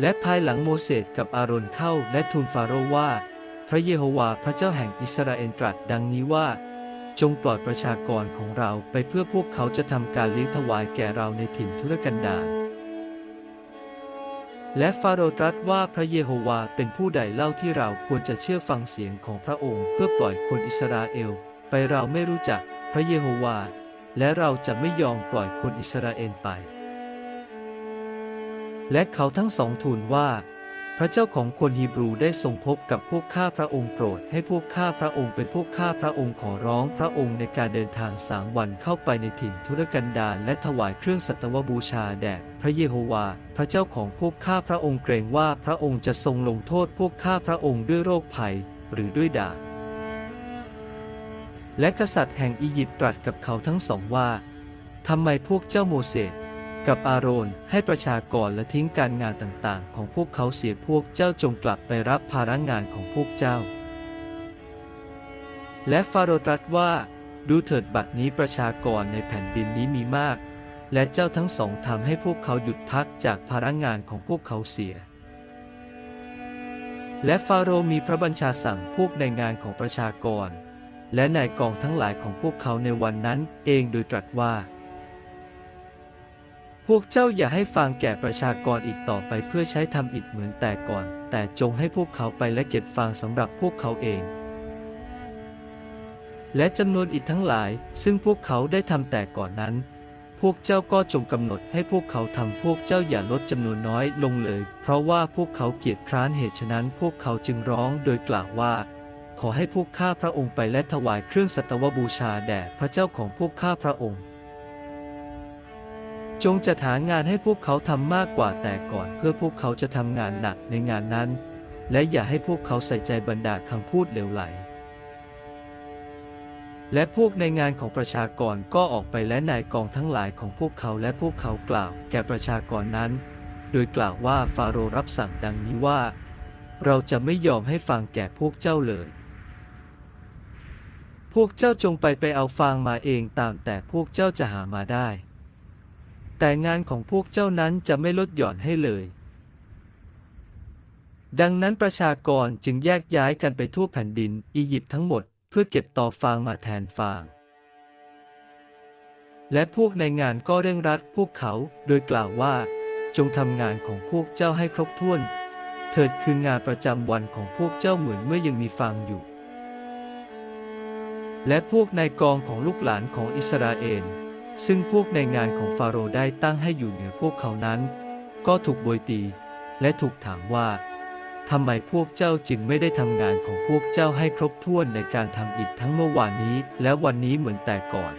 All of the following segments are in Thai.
และภายหลังโมเสสกับอาโรนเข้าและทูลฟาโรห์ว่า พระเยโฮวาห์พระเจ้าแห่งอิสราเอลตรัสดังนี้ว่า จงปล่อยประชากรของเราไปเพื่อพวกเขาจะทำการเลี้ยงถวายแก่เราในถิ่นทุรกันดารและฟาโรตรัสว่าพระเยโฮวาห์เป็นผู้ใดเล่าที่เราควรจะเชื่อฟังเสียงของพระองค์เพื่อปล่อยคนอิสราเอล ไปเราไม่รู้จักพระเยโฮวาห์และเราจะไม่ยอมปล่อยคนอิสราเอลไป และเขาทั้งสองทูลว่า พระเจ้าของคนฮีบรูได้ทรงพบกับพวกข้าพระองค์โปรดให้พวกข้าพระองค์เป็นพวกข้าพระองค์ขอร้องพระองค์ในการเดินทางสามวันเข้าไปในถิ่นทุรกันดารและถวายเครื่องสัตวบูชาแด่พระเยโฮวาห์พระเจ้าของพวกข้าพระองค์เกรงว่าพระองค์จะทรงลงโทษพวกข้าพระองค์ด้วยโรคภัย หรือด้วยดาบและกษัตริย์แห่งอียิปต์ตรัสกับเขาทั้งสองว่าทำไมพวกเจ้าโมเสส กับอาโรนให้ประชากรและทิ้งการงานต่างๆ ของพวกเขาเสียพวกเจ้าจงกลับไปรับภาระงานของพวกเจ้า และฟาโรตรัสว่า ดูเถิดบัดนี้ประชากรในแผ่นดินนี้มีมาก และเจ้าทั้งสองทำให้พวกเขาหยุดพักจากภาระงานของพวกเขาเสีย และฟาโรมีพระบัญชาสั่งพวกในงานของประชากร และนายกองทั้งหลายของพวกเขาในวันนั้นเองโดยตรัสว่า พวกเจ้าอย่าให้ฟังแก่ประชากรอีกต่อไปเพื่อใช้ทำอิฐเหมือนแต่ก่อน แต่จงให้พวกเขาไปและเก็บฟางสำหรับพวกเขาเอง และจำนวนอิฐทั้งหลาย ซึ่งพวกเขาได้ทำแต่ก่อนนั้น พวกเจ้าก็จงกำหนดให้พวกเขาทำพวกเจ้าอย่าลดจำนวนน้อยลงเลย เพราะว่าพวกเขาเกียจคร้านเหตุฉะนั้น พวกเขาจึงร้องโดยกล่าวว่าขอให้พวกข้าพระองค์ไปและถวายเครื่องสัตวบูชาแด่พระเจ้าของพวกข้าพระองค์ จงจัดหางานให้พวกเขาทำมากกว่าแต่ก่อนเพื่อพวกเขาจะทำงานหนักในงานนั้น และอย่าให้พวกเขาใส่ใจบรรดาคำพูดเหลวไหล และพวกในงานของประชากรก็ออกไปและนายกองทั้งหลายของพวกเขาและพวกเขากล่าว แก่ประชากรนั้น โดยกล่าวว่าฟาโรห์รับสั่งดังนี้ว่า เราจะไม่ยอมให้ฟังแก่พวกเจ้าเลยพวกเจ้าจงไปไปเอาฟางมาเองตามแต่พวกเจ้าจะหามาได้ แต่งานของพวกเจ้านั้นจะไม่ลดหย่อนให้เลย ดังนั้นประชากรจึงแยกย้ายกันไปทั่วแผ่นดินอียิปต์ทั้งหมดเพื่อเก็บต่อฟางมาแทนฟาง และพวกในงานก็เร่งรัดพวกเขาโดยกล่าวว่า จงทำงานของพวกเจ้าให้ครบถ้วน เถิดคืองานประจำวันของพวกเจ้าเหมือนเมื่อยังมีฟางอยู่ และพวกนายกองของลูกหลานของอิสราเอล ซึ่งพวกในงานของฟาโรห์ได้ตั้งให้อยู่เหนือพวกเขานั้น ก็ถูกโบยตี และถูกถามว่าทำไมพวกเจ้าจึงไม่ได้ทำงานของพวกเจ้าให้ครบถ้วนในการทำอิฐทั้งเมื่อวานนี้ และวันนี้เหมือนแต่ก่อน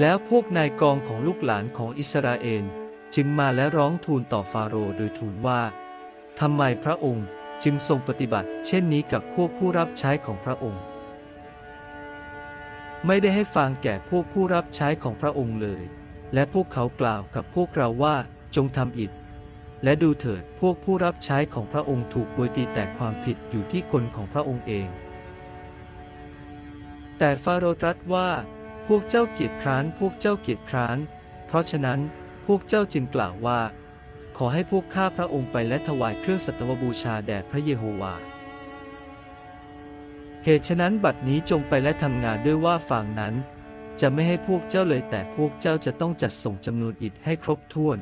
แล้วพวกนายกองของลูกหลานของอิสราเอลจึงมาและร้องทูลต่อฟาโรห์โดยทูลว่าทำไมพระองค์จึงทรงปฏิบัติ เช่นนี้กับพวกผู้รับใช้ของพระองค์ ไม่ได้ให้ฟังแก่พวกผู้รับใช้ของพระองค์เลย และพวกเขากล่าวกับพวกเราว่าจงทำอิฐและดูเถิดพวกผู้รับใช้ของพระองค์ถูกโบยตีแต่ความผิดอยู่ที่คนของพระองค์เอง แต่ฟาโรตรัสว่า พวกเจ้าเกียจคร้านพวกเจ้าเกียจคร้าน เพราะฉะนั้นพวกเจ้าจึงกล่าวว่า ขอให้พวกข้าพระองค์ไปและถวายเครื่องสัตวบูชาแด่พระเยโฮวาห์ เหตุฉะนั้นบัดนี้จงไปและทำงานด้วยว่าฝั่งนั้น จะไม่ให้พวกเจ้าเลยแต่พวกเจ้าจะต้องจัดส่งจำนวนอิฐให้ครบถ้วน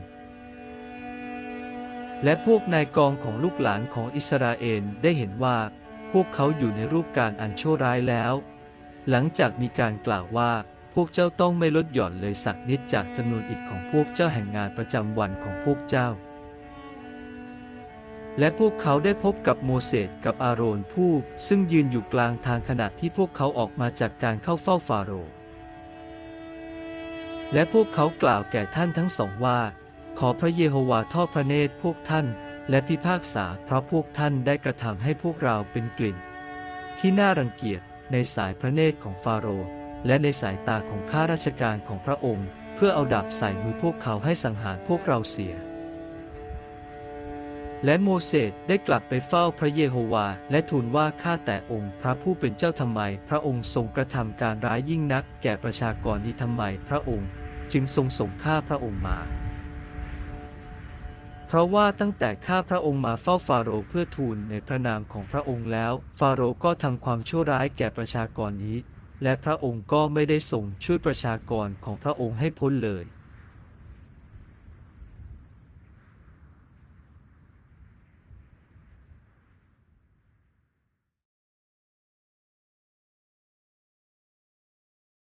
และพวกนายกองของลูกหลานของอิสราเอลได้เห็นว่า พวกเขาอยู่ในรูปการอันชั่วร้ายแล้ว หลังจากมีการกล่าวว่าพวกเจ้าต้องไม่ลดหย่อนเลยสักนิดจากจำนวนอิฐของพวกเจ้าแห่งงานประจำวันของพวกเจ้า และพวกเขาได้พบกับโมเสสกับอาโรนผู้ ซึ่งยืนอยู่กลางทางขณะที่พวกเขาออกมาจากการเข้าเฝ้าฟาโรห์และพวกเขากล่าวแก่ท่านทั้งสองว่า ขอพระเยโฮวาห์ทอดพระเนตรพวกท่าน และพิพากษาเพราะพวกท่านได้กระทำให้พวกเราเป็นกลิ่น ที่น่ารังเกียจในสายพระเนตรของฟาโรห์และในสายตาของข้าราชการของพระองค์ เพื่อเอาดาบใส่มือพวกเขาให้สังหารพวกเราเสีย และโมเสสได้กลับไปเฝ้าพระเยโฮวาห์และทูลว่าข้าแต่องค์พระผู้เป็นเจ้าทำไม พระองค์ทรงกระทำการร้ายยิ่งนัก แก่ประชากรนี้ทำไมพระองค์ จึงทรงส่งข้าพระองค์มา เพราะว่าตั้งแต่ข้าพระองค์มาเฝ้าฟาโรห์เพื่อทูลในพระนามของพระองค์แล้ว ฟาโรห์ก็ทำความชั่วร้ายแก่ประชากรนี้ และพระองค์ก็ไม่ได้ส่งช่วยประชากรของพระองค์ให้พ้นเลย